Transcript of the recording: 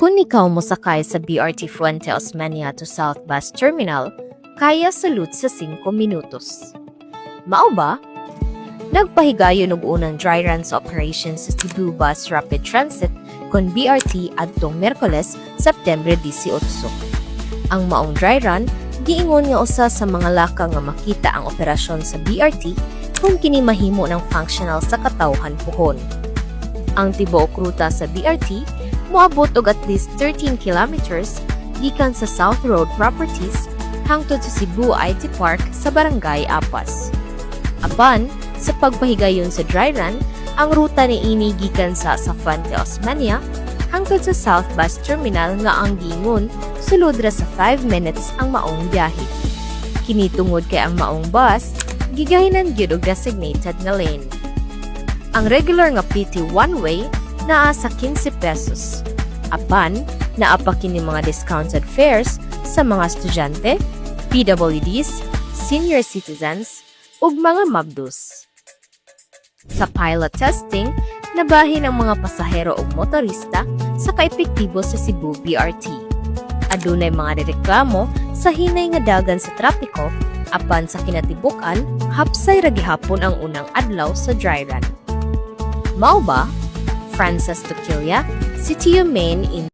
Kung ikaw mosakay sa BRT Fuente Osmeña to South Bus Terminal, kaya salut sa 5 minutos. Mao ba? Nagpahigayon og unang dry run sa operation sa Cebu Bus Rapid Transit kon BRT adtong Merkoles, September 18. Ang maong dry run giingon nga usa sa mga laka nga makita ang operasyon sa BRT kung kini mahimo ng functional sa katawhan puhon. Ang tibuok ruta sa BRT moabot og at least 13 kilometers gikan sa South Road Properties hangtod sa Cebu IT Park sa Barangay Apas. Apan, sa pagpahigayon sa dry run, ang ruta ni ini gikan sa Safante Osmania hangtod sa South Bus Terminal nga ang gingon sulod ra sa 5 minutes ang maong biyahe. Kini tungod kay ang maong bus gigahinan gyud og designated nga lane. Ang regular nga PT one-way naa sa 15 pesos. Apan, naa pa kini mga discounted fares sa mga estudyante, PWDs, senior citizens, ug mga mabdus. Sa pilot testing, nabahin ang mga pasahero ug motorista sa kaepektibo sa Cebu BRT. Adunay mga reklamo sa hinay nga dagan sa trapiko apan sa kinatibukan, hapsay ra gihapon ang unang adlaw sa dry run. Mao ba? Frances Tokilia, City of Maine in